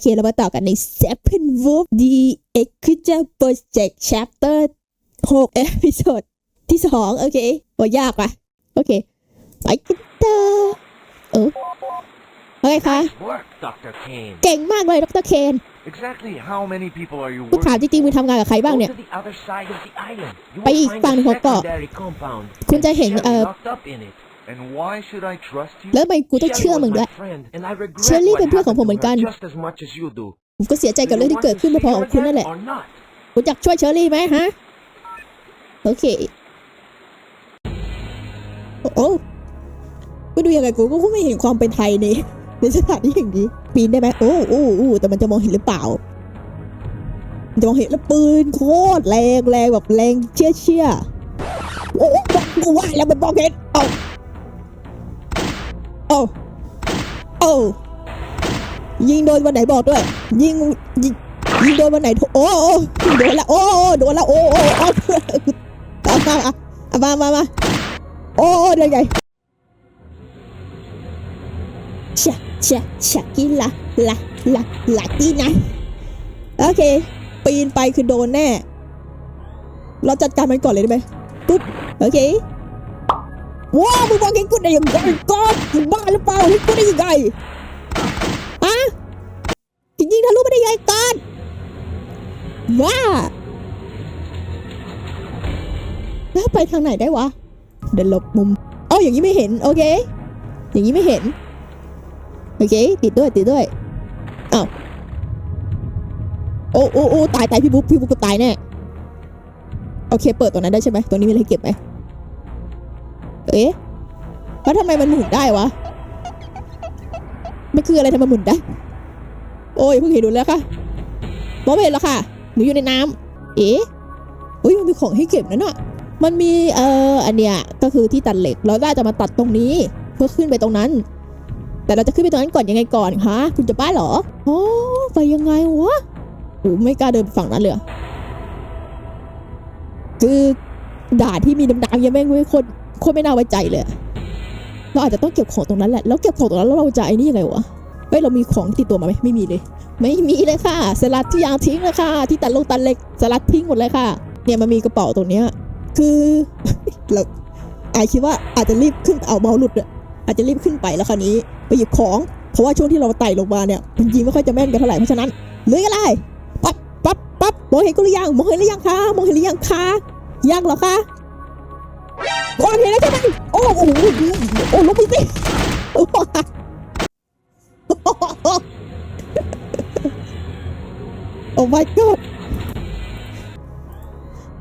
เคเรามาต่อกันใน Seven Wolf The Equator Project Chapter 6เอพิโซดที่สองโอเคว่ายากว่ะ โอเค ไปกันต่อเออว่าไงคะ Nice work, Dr. Kane. เก่งมากเลยดรเคน Exactly how many people are you กูถาม working? จริงๆมึงทำงานกับใครบ้าง Go เนี่ย to the other side of the island. You ไป will อีก find ฝั่ง a ของเกาะ secondary compound. คุณจะเห็น Shelly เอ่อ locked up in it. And why should I trust you? แล้วทำไมกูต้อง Shelly เชื่อ was มึงด้วย my friend, and I regret เชอรี่ what เป็นเพื่อนของผม happened เหมือนกัน to her just as much as you do. ผมก็เสียใจกับ Do เรื่อง you ที่ want เกิด to ขึ้น see มาพอ her กับคุณนั่นแห again ละ or not? คุณอยากช่วยเชอรี่ไหมฮะ โอเคโอ้โอ้ก็ดูยังไงกูก็ไม่เห็นความเป็นไทยในในสถานที่อย่างนี้ ปีนได้ไหมโอ้โอ้โอ้แต่มันจะมองเห็นหรือเปล่ามันจะมองเห็นแล้วปืนโคตรแรงแรงแบบแรงเชี่ยเชี่ยโอ้โอ้กูว่าแล้วมันมองเห็น ยิงโดนวันไหนบอกด้วย ยิงยิงยิงโดนวันไหนโอ้โอ้โดนละโอ้โอ้โดนละโอ้โอ้โอ้มาอามามามาโอ้โอ้เดี๋ยวไงชะชะชะกินละละละละกีนะโอเค ปีนไปคือโดนแน่ เราจัดการมันก่อนเลยได้ไหมปุ๊บโอเค ว้าวมึงบอกให้กูได้ยังไงก้อนมึงบ้าหรือเปล่าให้กูได้ยังไงอะจริงๆทะลุไม่ได้ยังไงก้อนว้าแล้วไปทางไหนได้วะ เดินหลบมุมอ้าอย่างนี้ไม่เห็น โอเค อย่างนี้ไม่เห็น โอเค ติดด้วย ติดด้วยเอ้าโอ้โอ้โอ้ตายตายพี่บุ๊คพี่บุ๊คก็ตายแน่ โอเค เปิดตัวนั้นได้ใช่ไหมตัวนี้มีอะไรเก็บไหม เอ๊ะแล้วทำไมมันหมุนได้วะ มันคืออะไรทำไมหมุนได้ โอ้ยเพิ่งเห็นดูแล้วค่ะมองไม่เห็นหรอกค่ะ หนูอยู่ในน้ำเอ๊ะอุ้ยมันมีของให้เก็บนั่นน่ะมันมีเอ่ออันเนี้ยก็คือที่ตัดเหล็ก เราได้จะมาตัดตรงนี้ เพื่อขึ้นไปตรงนั้น แต่เราจะขึ้นไปตรงนั้นก่อนยังไงก่อนคะคุณจะบ้าเหรอโอ้ไปยังไงวะโอ้ไม่กล้าเดินไปฝั่งนั้นเลยอะคือด่าที่มีดำๆยังแม่งไม่โคตร โคตรไม่น่าไว้ใจเลย เราอาจจะต้องเก็บของตรงนั้นแหละ แล้วเก็บของตรงนั้นแล้วเราจะไอ้นี่ยังไงวะ เฮ้ย เรามีของติดตัวมาไหมไม่มีเลย ไม่มีเลยค่ะ สลัดที่ยางทิ้งเลยค่ะ ที่ตัดลงตัดเล็กสลัดทิ้งหมดเลยค่ะ เนี่ยมันมีกระเป๋าตรงเนี้ย คือเราไอคิดว่าอาจจะรีบขึ้นเอาเมาส์หลุดอะอาจจะรีบขึ้นไปแล้วคราวนี้ไปหยิบของเพราะว่าช่วงที่เราไต่ลงมาเนี่ยมันยิงไม่ค่อยจะแม่นกันเท่าไหร่เพราะฉะนั้นเลื้อยอะไรปั๊บปั๊บปั๊บมองเห็นกูหรือยังมองเห็นหรือยังคะมองเห็นหรือยังคะยังเหรอคะ มองเห็นแล้วใช่ไหมโอ้โหโอ้ลงไปสิโอ้ my god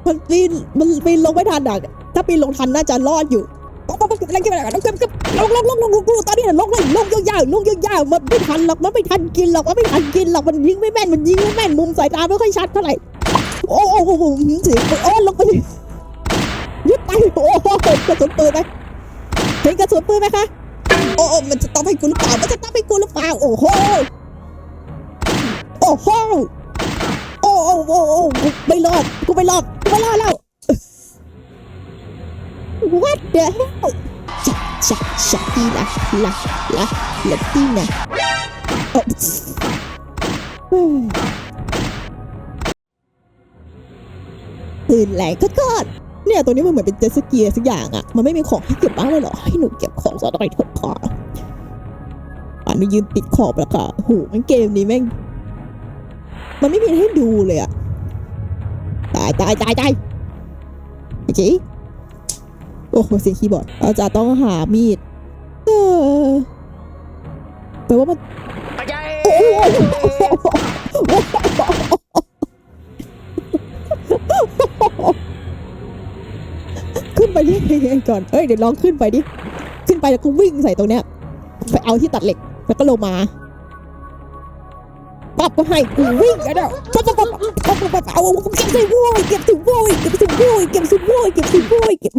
มันปีนมันปีนลงไม่ทันอะถ้าปีนลงทันน่าจะรอดอยู่ปั๊บปั๊บปั๊บอะไรกันอะไรกันลงลงลงลงลงลงตอนนี้ลงเลยลงยาวๆลงยาวๆมันไม่ทันหรอกมันไม่ทันกินหรอกมันไม่ทันกินหรอกมันยิงไม่แม่นมันยิงไม่แม่นมุมสายตาไม่ค่อยชัดเท่าไหร่โอ้โอ้โอ้โหเสียงโอ้ลงไป โอ้โหกระสุนปืนไหมเห็นกระสุนปืนไหมคะ โอ้โอ้มันจะต้องให้กูหรือเปล่า มันจะต้องให้กูหรือเปล่า โอ้โห โอ้โห โอ้โอ้โอ้โอ้ไม่รอด กูไม่รอด กูไม่รอดแล้ว What the hell จักจักจักตีละละละละตีนะโอ้ตื่นแรงก็กอด เนี่ยตัวนี้มันเหมือนเป็นเจตสกีอะไรสักอย่างอะมันไม่มีของให้เก็บบ้างเลยเหรอให้หนูเก็บของซะหน่อยเถอะค่ะอันนี้ยืนติดขอบแล้วค่ะโหมันเกมนี้แม่ง มันไม่มีให้ดูเลยอะตายตายตายตายโอเคโอ้โหเสียงคีย์บอร์ดเราจะต้องหามีดเออแปลว่ามันโอ้โห ไปนี่ยังไงก่อนเอ้ยเดี๋ยวลองขึ้นไปดิ ขึ้นไปแล้วก็วิ่งใส่ตรงเนี้ย ไปเอาที่ตัดเหล็ก แล้วก็ลงมาปั๊บก็ให้กูวิ่งกันแล้วปั๊บปั๊บปั๊บปั๊บปั๊บปั๊บเอาเก็บสิโว้ยเก็บสิโว้ยเก็บสิโว้ยเก็บสิโว้ยเก็บสิโว้ยเก็บ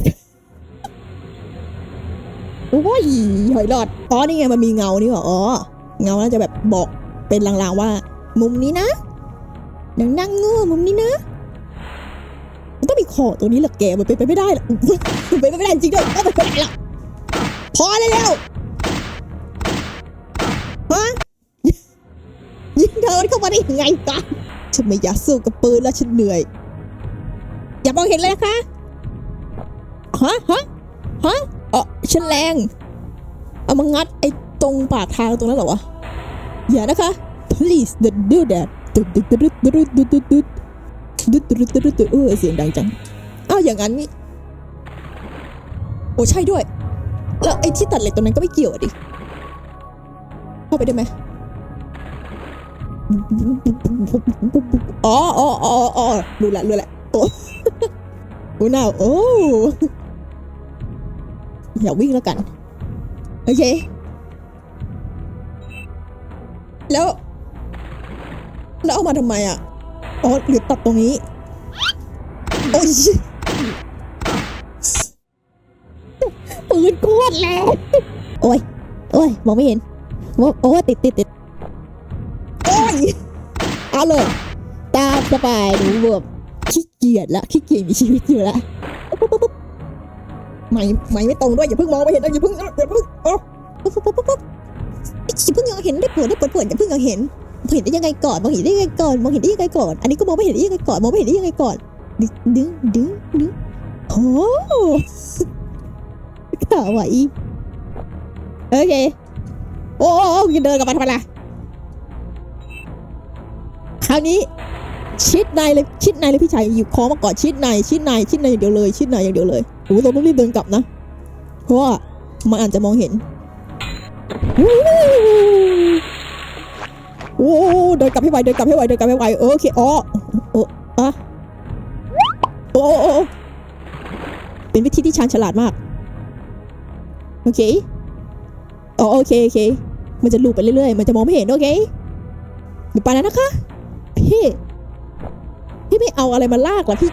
โอ้ยหอยหลอดอ๋อนี่ไงมันมีเงานี่หว่าอ๋อเงาน่าจะแบบบอกเป็นลางๆว่า มุมนี้นะนังนั่งเงูมุมนี้นะ มันต้องมีขอตัวนี้แหละแกมันเป็นไปไม่ได้หรอกมันเป็นไปไม่ได้จริงด้วยมันเป็นไปไม่ได้หรอกพอได้แล้วฮะยิงเธอดินเข้ามาได้ยังไงกันฉันไม่อยากสู้กับปืนแล้วฉันเหนื่อย อย่ามองเห็นเลยนะคะฮะฮะฮะเออฉันแรง เอามางัดไอ้ตรงปากทางตรงนั้นเหรอวะอย่านะคะ please don't do that ดุดดุดดุดดึ๊ดเออเสียงดังจังอ้าวอย่างนั้นนี่โอ้ใช่ด้วย แล้วไอ้ที่ตัดเหล็กตรงนั้นก็ไม่เกี่ยวดิเข้าไปได้ไหมอ๋ออ๋ออ๋อรู้ละรู้ละโอ้โอ้น่าโอ้อย่าวิ่งแล้วกัน โอเค แล้ว แล้วเอามาทำไมอะ อ๋อหรือตัดตรงนี้ โอ้ยปืนโคตรแรงโอ้ย โอ้ย มองไม่เห็นโอ้โอ้ติดติดติดโอ้ยเอาเลยตามสบายหนูแบบขี้เกียจละขี้เกียจมีชีวิตอยู่ละไม่ไม่ไม่ตรงด้วยอย่าเพิ่งมองไม่เห็นนะอย่าเพิ่งอย่าเพิ่งโอ้ปุ๊บปุ๊บปุ๊บปุ๊บปุ๊บอย่าเพิ่งยังเห็นได้เปิดได้เปิดเปิดอย่าเพิ่งยังเห็น มองเห็นได้ยังไงก่อนมองเห็นได้ยังไงก่อนมองเห็นได้ยังไงก่อน อันนี้ก็มองไม่เห็นได้ยังไงก่อนมองไม่เห็นได้ยังไงก่อน ดึงดึงดึงดึงโอ้ขาวอีโอเค โอ้โอ้โอ้เดินกลับมาทำไมล่ะคราวนี้ชิดในเลยชิดในเลยพี่ชายหยิบคอมาก่อนชิดในชิดในชิดในอย่างเดียวเลย ชิดในอย่างเดียวเลยโอ้เราต้องรีบเดินกลับนะ เพราะว่ามันอาจจะมองเห็น โอ้เดินกลับให้ไวเดินกลับให้ไวเดินกลับให้ไวเออโอเคอ๋อโอ้อะโอ้โอ้โอ้เป็นวิธีที่ชาญฉลาดมาก โอเคอ๋อโอเคโอเค มันจะลูปไปเรื่อยๆ มันจะมองไม่เห็นโอเคเดี๋ยวไปแล้วนะคะ พี่ พี่ไม่เอาอะไรมาลากหรอพี่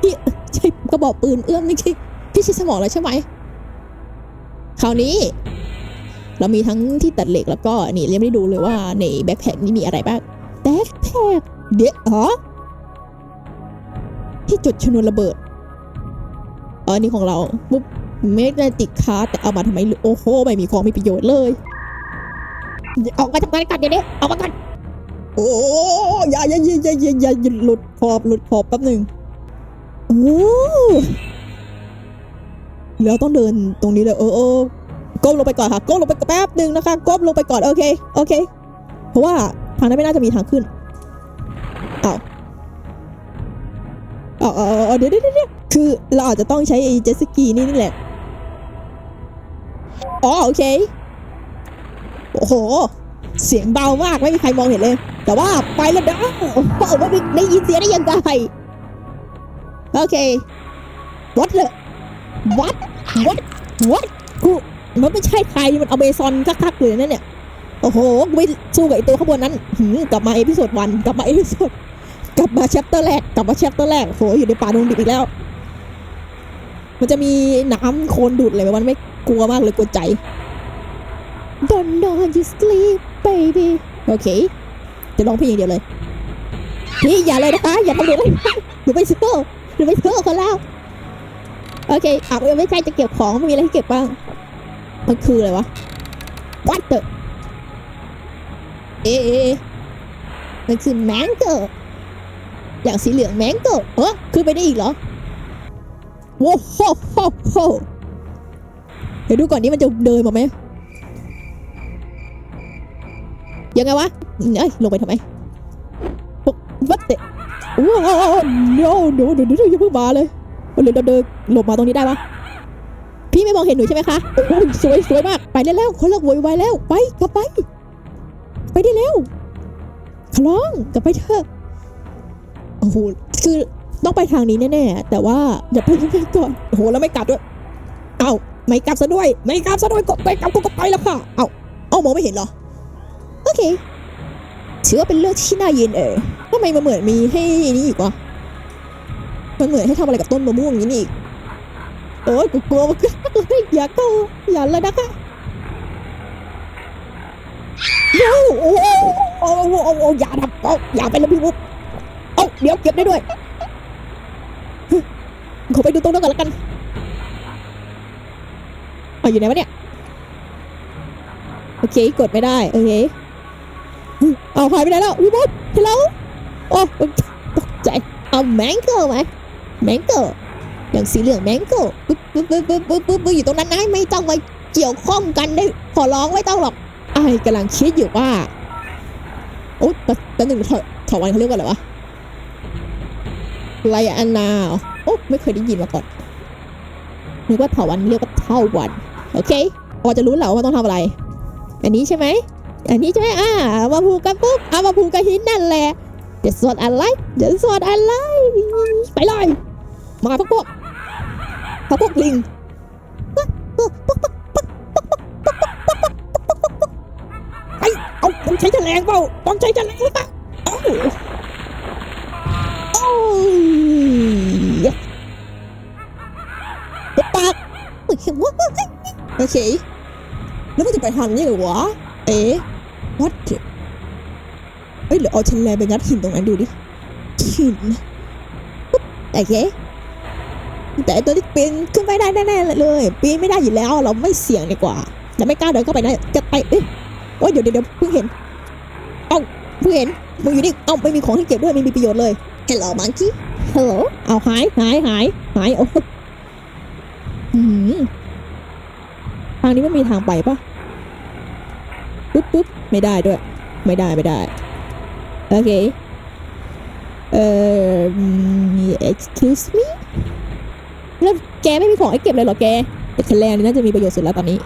พี่ใช้กระบอกปืนเอื้อมนี่พี่พี่ใช้สมองแล้วใช่ไหมคราวนี้ เรามีทั้งที่ตัดเหล็กแล้วก็นี่ยังไม่ได้ดูเลยว่าในแบ็คแพคนี่มีอะไรบ้างแบ็คแพคเดี๋ยวอ๋อที่จุดชนวนระเบิดอ๋ออันนี่ของเราปุ๊บเมกนติกคาร์แต่เอามาทำไมโอ้โหไม่มีของมีประโยชน์เลย ออกมาทำงานกันเดี๋ยวนี้ออกมากันโอ้ยาอย่าอย่าอย่าอย่าอย่าอย่าหลุดขอบหลุดขอบแป๊บหนึ่งโอ้แล้วต้องเดินตรงนี้เลยเออเออ ก้มลงไปก่อนค่ะก้มลงไปแป๊บหนึ่งนะคะก้มลงไปก่อนโอเคโอเค เพราะว่าทางนั้นไม่น่าจะมีทางขึ้นอ้าวอ้าวอ้าวอ้าเดี๋ยวเดี๋ยวเดี๋ยวคือเราอาจจะต้องใช้เจ็ตสกีนี่นี่แหละอ๋อโอเคโอ้โห เสียงเบามากไม่มีใครมองเห็นเลย แต่ว่าไปแล้วนะโอ้โหไม่ได้ได้ยินเสียงได้ยังไงโอเควัดเลยวัดวัดวัดกู มันไม่ใช่ใครมันเอาเมซอนคักๆเลยนั่นเนี่ยโอ้โหไม่สู้กับไอตัวข้างบนนั้นหืกลับมาเอพิโซดวันกลับมาเอพิโซดกลับมาแชปเตอร์แรกกลับมาแชปเตอร์แรกโหอยู่ในป่าดงดิบอีกแล้ว มันจะมีน้ำโคลนดูดอะไรมันไม่กลัวมากเลยกลัวใจ Don't know you sleep baby โอเค จะร้องเพลงอย่างเดียวเลยพี่อย่าเลยนะคะอย่าทำเด็กเลยหนูไปซื้อหนูไปซื้อคนแล้วโอเคอะยังไม่ใช่จะเก็บของมีอะไรให้เก็บบ้าง มันคืออะไรวะ What the เอ๊ะเอเอมันคือแมงเกอร์อย่างสีเหลืองแมงเกอร์เออขึ้นไปได้อีกเหรอโว้โหโหโหเดี๋ยวดูก่อนนี้มันจะเดินมาไหมยังไงวะเอ้ยลงไปทำไมวัดเตะว้าวโน้โน้เดี๋ยวเดี๋ยวอย่าเพิ่งมาเลยเดี๋ยวเดินหลบมาตรงนี้ได้ปะ พี่ไม่มองเห็นหนูใช่ไหมคะโอ้ยสวยสวยมาก ไปได้แล้วเขาเลิกโวยวายแล้ว ไปกลับไป ไปได้แล้วขอร้องกลับไปเถอะโอ้โหคือต้องไปทางนี้แน่ๆแต่ว่าอย่าไปยังไงก่อนโอ้โหแล้วไม่กลับด้วย เอ้าไม่กลับซะด้วย ไม่กลับซะด้วยก็ไม่กลับก็ไปแล้วค่ะ เอ้าเอ้ามองไม่เห็นเหรอโอเคถือว่าเป็นเรื่องที่น่ายินเออทำไมมันเหมือนมีให้นี่อีกวะมันเหมือนให้ทำอะไรกับต้นมะม่วงนี้นี่อีกโอ้ยกูกลัวมัน เลยอย่าเข้าอย่าเลยนะคะโอ้โหโอ้โหโอ้โหโอ้อย่าทำเอาอย่าไปเลยพี่บุ๊บเอาเดี๋ยวเก็บได้ด้วยขอไปดูตรงนั้นก่อนละกันเอาอยู่ไหนวะเนี่ย โอเค กดไม่ได้ โอเค เอาหายไปไหนแล้วพี่มดเห็นแล้วโอ้ตกใจ เอาแมงโก้ไหมแมงโก้อ ย่างสีเหลืองแมงโก้ปึ๊บปึ๊บปึ๊บปึ๊บปึ๊บปึ๊บอยู่ตรงนั้นนะไม่ต้องไปเกี่ยวข้องกันได้ขอร้องไม่ต้องหรอกไอ้กำลังคิดอยู่ว่าโอ๊ยแป๊บแป๊บหนึ่งถอถอวันเขาเรียกว่าอะไรวะไลอานาเหรอโอ้ไม่เคยได้ยินมาก่อนนึกว่าเถาวันเรียกว่าเท่าวันโอเคพอจะรู้แล้วว่าต้องทำอะไร อันนี้ใช่ไหมอันนี้ใช่ไหมอ่าเอามาผูกกันปุ๊บเอามาผูกกับหินนั่นแหละจะสวดอะไรจะสวดอะไรไปเลยมาพวกพวก พวกพวกลิงไอเอาต้องใช้แฉลงเปล่าต้องใช้แฉลงหรือเปล่าเอ้าโอ้ยหุบปากโอเคโอเคแล้วมันจะไปทันยังไงวะเอ๊ะ what the เอ้ยหรือเอาแฉลงไปงัดหินตรงนั้นดูดิหินโอเค แต่ตัวที่ปีนขึ้นไปได้แน่ๆเลยปีนไม่ได้อยู่แล้ว เราไม่เสี่ยงดีกว่าเราไม่กล้าเดินเข้าไปนะจะไปเอ๊ะโอ้ยเดี๋ยวเดี๋ยวเพิ่งเห็นเอ้าเพิ่งเห็นมึงอยู่นี่เอ้าไม่มีของให้เก็บด้วยไม่มีประโยชน์เลย Hello monkey Hello เอาหายหายหายหายโอ้หืมทางนี้ไม่มีทางไปปะปุ๊บปุ๊บไม่ได้ด้วย ไม่ได้ไม่ได้โอเคเอ่อ excuse me แล้วแกไม่มีของให้เก็บเลยเหรอแกแต่แคลร์นี่น่าจะมีประโยชน์สุดแล้วตอนนี้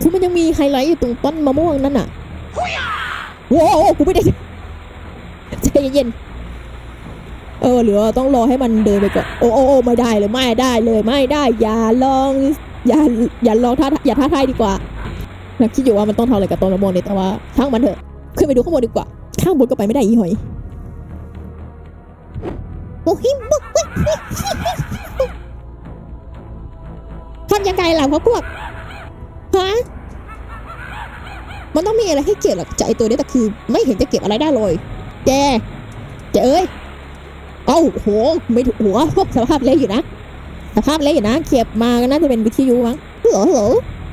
คือมันยังมีไฮไลท์อยู่ตรงต้นมะม่วงนั่นน่ะโว้วกูไม่ได้ใจเย็นๆเออหรือต้องรอให้มันเดินไปก่อนโอ้โอ้โอ้ไม่ได้เลยไม่ได้เลยไม่ได้ อย่าลองอย่าอย่าลองท้าอย่าท้าทายดีกว่านักคิดอยู่ว่ามันต้องทำอะไรกับต้นมะม่วงนี่แต่ว่าช่างมันเถอะขึ้นไปดูข้างบนดีกว่า ข้างบนก็ไปไม่ได้อีหอยโอ้ยบุกบุก ทำยังไงล่ะพวกพวกฮะมันต้องมีอะไรให้เก็บหรอกจากไอตัวนี้แต่คือ ไม่เห็นจะเก็บอะไรได้เลยแกแกเอ้ยเอ้าโหไม่ถูกหัวพวกสภาพเละอยู่นะสภาพเละอยู่นะเก็บมาก็น่าจะเป็นวิทยุมั้งฮัลโหลฮัลโหล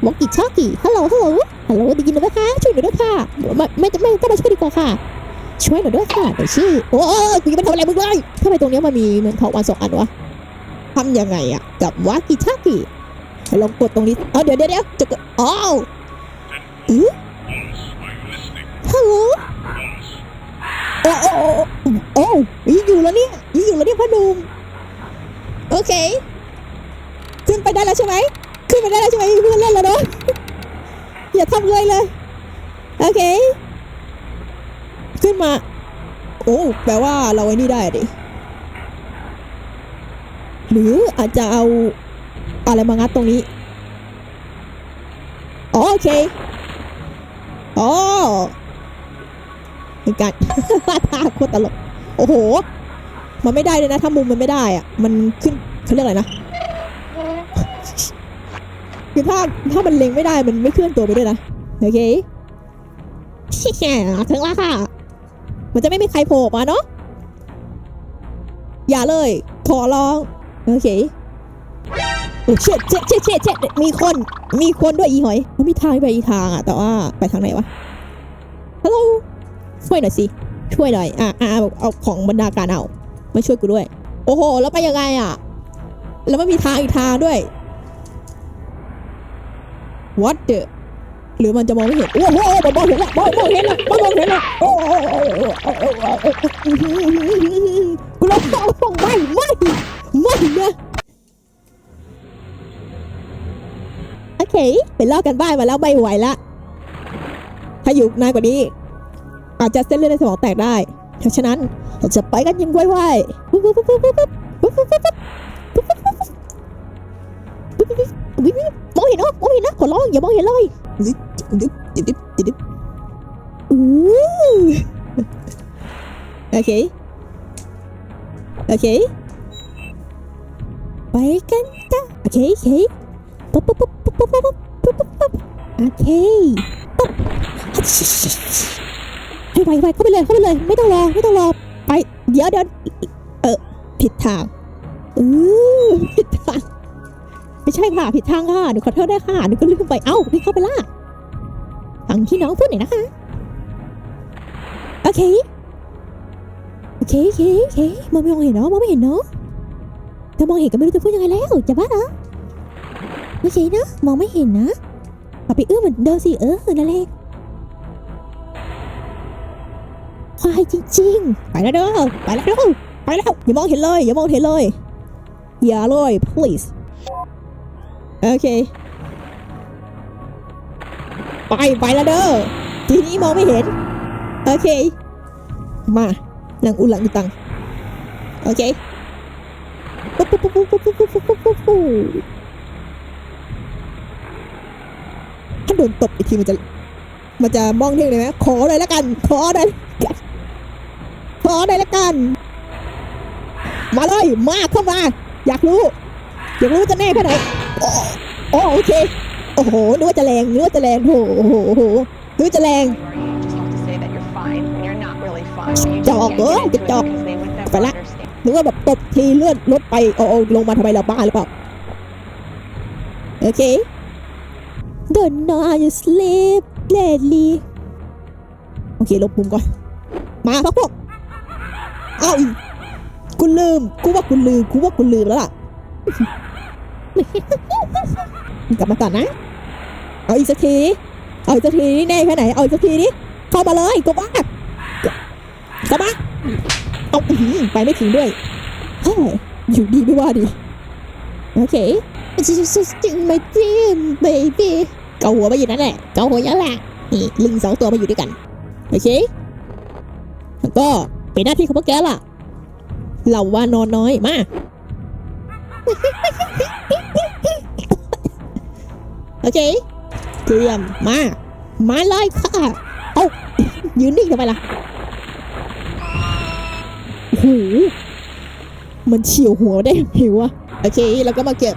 วอกกี้ชอกกี้ฮัลโหลฮัลโหลฮัลโหลได้ยินหรือไหมคะช่วยหนูด้วยค่ะไม่ไม่ไม่ก็มาช่วยดีกว่าค่ะ ช่วยหนูด้วยค่ะเดี๋ยชื่อโอ้ยกูยังไม่ทำอะไรมึงเลยทำไมตรงนี้มันมีเหมือนเถาวันสองอันวะทำยังไงอะกับวากิชากิ ลองกดตรงนี้เออเดี๋ยวเดี๋ยวเดี๋ยวจะกดอ้าวอือฮัลโหลโอ้โอ้โอ้ยอยู่แล้วเนี่ยยอยู่แล้วเนี่ยพ่อหนุ่มโอเค ขึ้นไปได้แล้วใช่ไหมขึ้นไปได้แล้วใช่ไหมเพื่อนเล่นแล้วเนาะอย่าทำเลยเลยโอเค ขึ้นมา โอ้แปลว่าเราไอ้นี่ได้ดิหรืออาจจะเอา อะไรมางัดตรงนี้อ๋อโอเคอ๋อเป็นการท่าโคตรตลกโอ้โห มันไม่ได้เลยนะถ้ามุมมันไม่ได้อะมันขึ้นเขาเรียกอะไรนะคือถ้าถ้ามันเล็งไม่ได้มันไม่เคลื่อนตัวไปด้วยนะโอเคแค่ถึงแล้วค่ะ มันจะไม่มีใครโผล่มาเนาะอย่าเลย ขอร้อง โอเค เช็ดเช็ดเช็ดเช็ดเช็ดมีคน มีคนด้วยอีหอยมันมีทางไปอีทางอะ แต่ว่าไปทางไหนวะ ฮัลโหล ช่วยหน่อยสิ ช่วยหน่อย อะอะเอาของบรรดาการเอา มาช่วยกูด้วย โอ้โห แล้วไปยังไงอะ แล้วมันมีทางอีกทางด้วย what the หรือมันจะมองไม่เห็น โอ้โหมันมองเห็นละมองมองเห็นละมองมองเห็นละโอ้โหกูร้องร้องไม่ไม่ไม่นะ เคไปลอกกันบ้านมาแล้วไม่ไหวละถ้าอยู่นานกว่านี้ อาจจะเส้นเลือดในสมองแตกได้เพราะฉะนั้นเราจะไปกันยังไวๆปุ๊บปุ๊บปุ๊บปุ๊บปุ๊บปุ๊บปุ๊บปุ๊บปุ๊บปุ๊บปุ๊บปุ๊บมองเห็นอ๋อมองเห็นนะขอร้องอย่ามองเห็นเลยดิบดิบดิบดิบดิบดิบอู้โอเคโอเคไปกันจ้ะโอเคโอเคปุ๊บปุ๊บปุ๊บ ปุ๊บปุ๊บปุ๊บปุ๊บปุ๊บโอเคปุ๊บให้ไวไวเข้าไปเลยเข้าไปเลย ไม่ต้องรอไม่ต้องรอไป เดี๋ยวเดี๋ยวเออผิดทางอือผิดทางไม่ใช่ค่ะผิดทางค่ะหนูขอโทษด้วยค่ะหนูก็ลืมไปเอ้านี่เข้าไปล่ะฟังที่น้องพูดหน่อยนะคะโอเคโอเคโอเคโอเคมองไม่เห็นเนาะมองไม่เห็นเนาะถ้ามองเห็นก็ไม่รู้จะพูดยังไงแล้วจะบ้าเหรอ โอเคนะ มองไม่เห็นนะเอาไปเอื้อมเหมือนเดิมสิเออนั่นแหละควายจริงๆ ไปแล้วเด้อไปแล้วเด้อไปแล้ว อย่ามองเห็นเลย อย่ามองเห็นเลย อย่าเลย please โอเค ไป ไปแล้วเด้อ ทีนี้มองไม่เห็น โอเค มานังอุลังอุตัง โอเคปุ๊บปุ๊บปุ๊บปุ๊บปุ๊บปุ๊บปุ๊บปุ๊บปุ๊บถ้า โดนตบอีกทีมันจะ มันจะมองเท่งเลยไหมขอหน่อยละกัน ขอหน่อยขอหน่อยละกัน มาเลย มาเข้ามา อยากรู้ อยากรู้จะแน่แค่ไหนโอ้โอเค โอ้โหนึกว่าจะแรงนึกว่าจะแรงโอ้โหนึกว่าจะแรง Or you just have to say that you're fine when you're not really fine. You just Dog, can't get ơi, into cái it dog. because they would never Phải lắm. understand. นึกว่าแบบตบทีเลือนรถไปเอาเอลงมาทำไมเราบ้าหรือเปล่า โอเค Don't know how you sleep lately โอเคลบมุมก่อน มาพักพวกเอ้าอีกกูลืม กูว่ากูลืม กูว่ากูลืมแล้วล่ะ กลับมาก่อนนะ เอาอีกสักที เอาอีกสักทีนี่แน่แค่ไหน เอาอีกสักทีนี้เข้ามาเลยก็ว่าเข้ามาเอาไปไม่ถึงด้วยเฮ้ยอยู่ดีไม่ว่าดีโอเค It's just in my dream baby เกาหัวไปอยู่นั่นแหละเกาหัวยังแหละนี่ลิงสองตัวมาอยู่ด้วยกันโอเคแล้วก็เป็นหน้าที่ของพวกแกล่ะเหล่าว่านอนน้อยมาโอเคเตรียมมามาเลยค่ะเอายืนนิ่งทำไมล่ะโอ้โหมันเฉียวหัวได้ยังไงวะโอเค แล้วก็มาเก็บ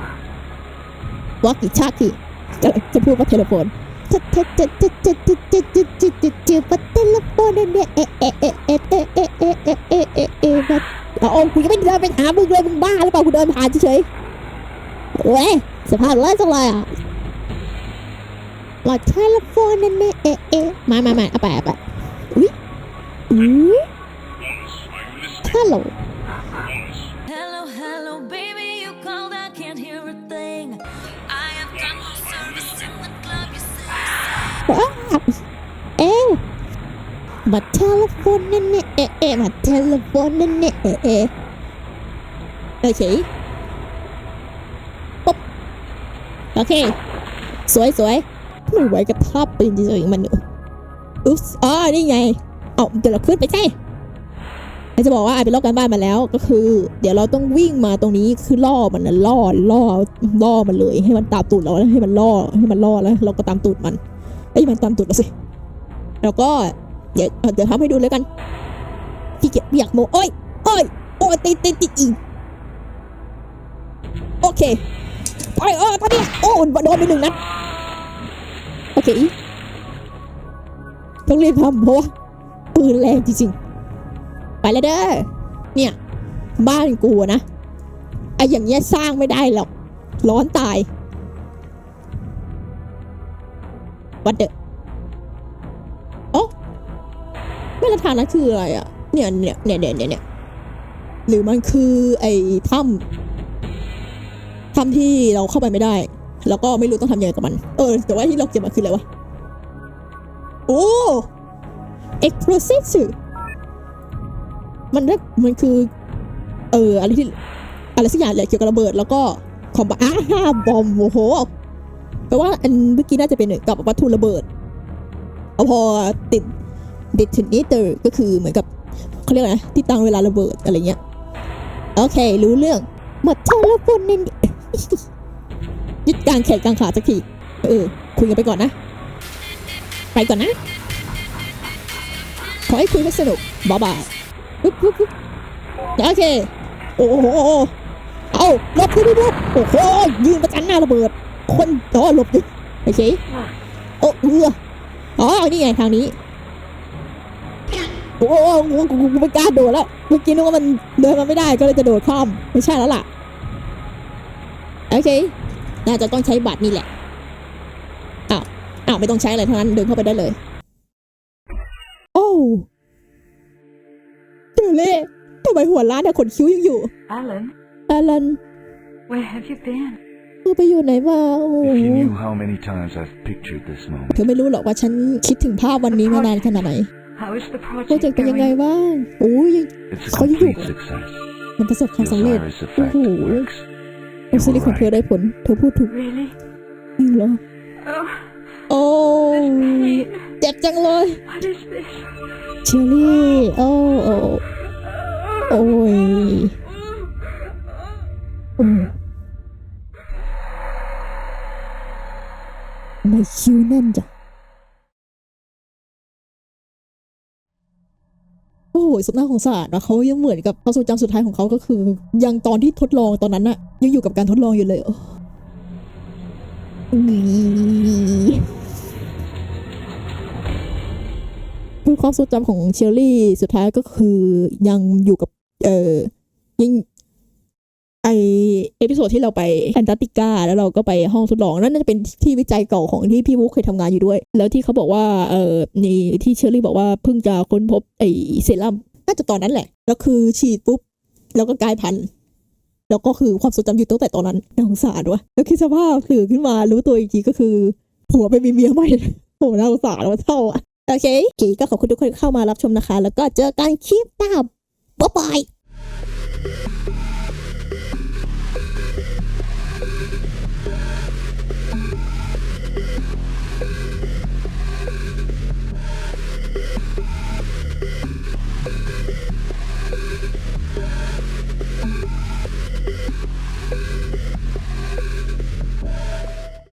วอกกี้ชากี้ จะจะพูดว่าเทเลโฟนจะจะจะจะจะจะจะจะจะจะจะว่าเทเลโฟนเนี่ยเอเอเอเอเอเอเอเอเอเอเอะแบบเอากูยังไม่เดินไปหามึงเลยมึงบ้าหรือเปล่ากูเดินผ่านเฉยๆเว้ยสภาพเลยจังเลยอะว่าเทเลโฟนเนี่ยเอเอมามามาเอาไปเอาไปอุ้ยอุ้ยฮัลโหล เอ๊ะมาเทเลโฟนนั่นเนี่ยเอ๊ะเอ๊ะมาเทเลโฟนนั่นเนี่ยเอ๊ะเอโอเคปุ๊บโอเค สวยสวยไม่ไหวกับท่าปืนจริงๆมันอุ๊บอ๋อนี่ไงเอาเดี๋ยวเราขึ้นไปใช่จะบอกว่าไอไปลอกการบ้านมาแล้วก็คือ เดี๋ยวเราต้องวิ่งมาตรงนี้คือล่อมันนะล่อล่อล่อมันเลย ให้มันตามตูดเราแล้วให้มันล่อให้มันล่อแล้ว เราก็ตามตูดมันเอ้ยมันตามตูดเราสิ แล้วก็เดี๋ยวเดี๋ยวทำให้ดูแล้วกันพี่เกียจอยกโมโอ้ยโอ้ยโอ้ยติดติดติดอีกโอเคไปเออตอนนี้โอ้โดนไปหนึ่งนัดโอเคต้องรีบทำเพราะว่าปืนแรงจริงๆ ไปแล้วเด้อเนี่ยบ้านกูนะไออย่างเงี้ยสร้างไม่ได้หรอก ร้อนตายวัดเดอะ มาตรฐานนั้นคืออะไรอะเนี่ยเนี่ยเนี่ยเนี่ยเนี่ยหรือมันคือไอ้ถ้ำถ้ำที่เราเข้าไปไม่ได้ แล้วก็ไม่รู้ต้องทำยังไงกับมัน เออ แต่ว่าที่เราเก็บมาคืออะไรวะ โอ้ explosive มันได้มันคือ เอออะไรที่อะไรสักอย่างแหละเกี่ยวกับระเบิดแล้วก็คอมบอ่าบอมโอ้โหแปลว่าอันเมื่อกี้น่าจะเป็นกับวัตถุระเบิดเอาพอติด detonator ก็คือเหมือนกับเขาเรียกนะที่ตั้งเวลาระเบิดอะไรเงี้ย โอเค รู้เรื่อง หมดเท่าแล้วปุ่นยึดกลางแขนกลางขาสักที เออ คุยกันไปก่อนนะ ไปก่อนนะ ขอให้คุยให้สนุกบ๊ายบายปุ๊บปุ๊บปุ๊บโอเค โอ้โห เอาหลบขึ้นดูโอ้โห ยืนประจันหน้าระเบิด คนต่อหลบดิโอเค โอ้เอืออ๋อ นี่ไงทางนี้ โอ้โหกูกูกูไม่กล้าโดดแล้วเมื่อกี้นึกว่ามันเดินมาไม่ได้ก็เลยจะโดดข้ามไม่ใช่แล้วล่ะโอเคน่าจะต้องใช้บัตรนี่แหละอ้าวอ้าวไม่ต้องใช้อะไรทั้งนั้นเดินเข้าไปได้เลย โอ้เดเล่ทำไมหัวล้านแต่ขนคิ้วยังอยู่ Alan, อาลัน where have you been? เธอไปอยู่ไหนมาโอ้โห If you knew how many times I've pictured this moment. เธอไม่รู้หรอกว่าฉันคิดถึงภาพวันนี้มานานขนาดไหน How is the โปรเจก project ต์เป็นยังไง going? บ้างโอ้ย It's a How you complete do? success. มันประสบความ The สำเร็จ virus โอ้ effect โห works. โอซิลิของเธอได้ผล เธอพูดถูก Really? จริงเหรอ Oh, โอ้ pain. เจ็บจังเลย What is this? เชอรี่ โอ้โอ้โอ้ยอืมทำไมคิวแน่นจัง สุดน่าของสารนะเขายังเหมือนกับความทรงจำสุดท้ายของเขาก็คือ ยังตอนที่ทดลองตอนนั้นน่ะยังอยู่กับการทดลองอยู่เลยอ้อืมคือความทรงจำของเชอรี่สุดท้ายก็คือยังอยู่กับ เออยัง ไอเอพิโซดที่เราไปแอนตาร์กติกาแล้วเราก็ไปห้องทดลองนั่นน่าจะเป็นที่วิจัยเก่าของที่พี่บุ๊คเคยทำงานอยู่ด้วย แล้วที่เขาบอกว่าเออนี่ที่เชอรี่บอกว่าเพิ่งจะค้นพบไอเซรั่มน่าจะตอนนั้นแหละ แล้วคือฉีดปุ๊บ แล้วก็กลายพันธุ์แล้วก็คือความทรงจำอยู่ตั้งแต่ตอนนั้นน่าสงสารวะแล้วคิดสภาพตื่นขึ้นมารู้ตัวอีกทีก็คือผัวไปมีเมียใหม่โหน่าสงสารว่าเศร้าอะโอเคโอเคก็ขอบคุณทุกคนเข้ามารับชมนะคะ แล้วก็เจอกันคลิปหน้าบ๊ายบาย